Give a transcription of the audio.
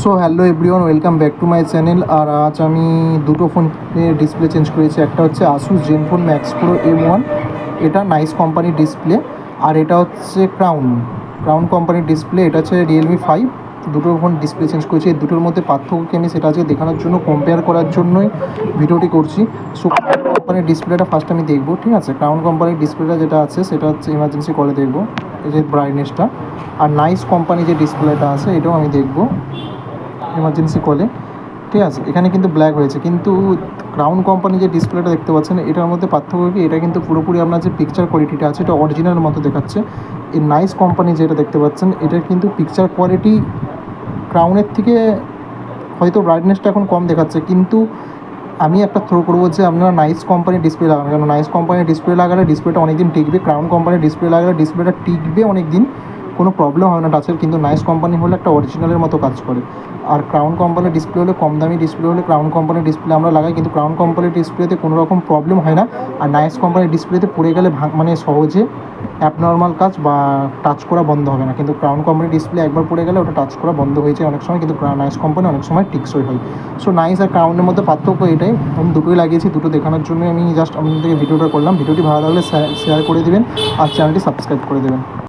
So hello everyone, welcome back to my channel. আর আজ আমি দুটো ফোনের ডিসপ্লে চেঞ্জ করেছি। একটা হচ্ছে Asus Zenfone Max Pro M one এটা নাইস কোম্পানির ডিসপ্লে আর এটা হচ্ছে ক্রাউন ক্রাউন কোম্পানির ডিসপ্লে এটা হচ্ছে রিয়েলমি ফাইভ দুটো ফোন ডিসপ্লে চেঞ্জ করেছি। এই দুটোর মধ্যে পার্থক্য কি আমি সেটা আজকে দেখানোর জন্য কম্পেয়ার করার জন্যই ভিডিওটি করছি। সো কোম্পানির ডিসপ্লেটা ফার্স্ট আমি দেখব, ঠিক আছে? ক্রাউন কোম্পানির ডিসপ্লেটা যেটা আছে, সেটা হচ্ছে ইমার্জেন্সি কলে দেখব। এই যে ব্রাইটনেসটা আর নাইস কোম্পানি যে ডিসপ্লেটা আছে, এটাও আমি দেখব। এমার্জেন্সি কলে ঠিক আছে? এখানে কিন্তু ব্ল্যাক হয়েছে। কিন্তু ক্রাউন কোম্পানি যে ডিসপ্লেটা দেখতে পাচ্ছেন, এটার মধ্যে পার্থক্য কি? এটা কিন্তু পুরোপুরি আপনার যে পিকচার কোয়ালিটিটা আছে, এটা অরিজিনাল মতো দেখাচ্ছে। এই নাইস কোম্পানি যেটা দেখতে পাচ্ছেন, এটার কিন্তু পিকচার কোয়ালিটি ক্রাউনের থেকে হয়তো ব্রাইটনেসটা এখন কম দেখাচ্ছে। কিন্তু আমি একটা থ্রো করব যে আপনারা নাইস কোম্পানির ডিসপ্লে লাগান। কারণ নাইস কোম্পানির ডিসপ্লে লাগালে ডিসপ্লেটা অনেকদিন টিকবে ক্রাউন কোম্পানির ডিসপ্লে লাগালে ডিসপ্লেটা টিকবে অনেক দিন কোনো প্রবলেম হয় না টাচের কিন্তু নাইস কোম্পানি হলে একটা অরিজিনালের মতো কাজ করে। আর ক্রাউন কোম্পানির ডিসপ্লে হলে কম দামি ডিসপ্লে হলে ক্রাউন কোম্পানির ডিসপ্লে আমরা লাগাই, কিন্তু ক্রাউন কোম্পানির ডিসপ্লেতে কোনো রকম প্রবলেম হয় না। আর নাইস কোম্পানির ডিসপ্লেতে পড়ে গেলে মানে সহজে অ্যাবনর্মাল কাজ বা টাচ করা বন্ধ হবে না। কিন্তু ক্রাউন কোম্পানির ডিসপ্লে একবার পড়ে গেলে ওটা টাচ করা বন্ধ হয়ে যায় অনেক সময়, কিন্তু নাইস কোম্পানি অনেক সময় টিকসই হয়। সো নাইস আর ক্রাউনের মধ্যে পার্থক্য এটাই। আমি দুটোই লাগিয়েছি, দুটো দেখানোর জন্য আমি জাস্ট আপনাদেরকে ভিডিওটা করলাম ভিডিওটি ভালো লাগলে শেয়ার করে দেবেন আর চ্যানেলটি সাবস্ক্রাইব করে দেবেন।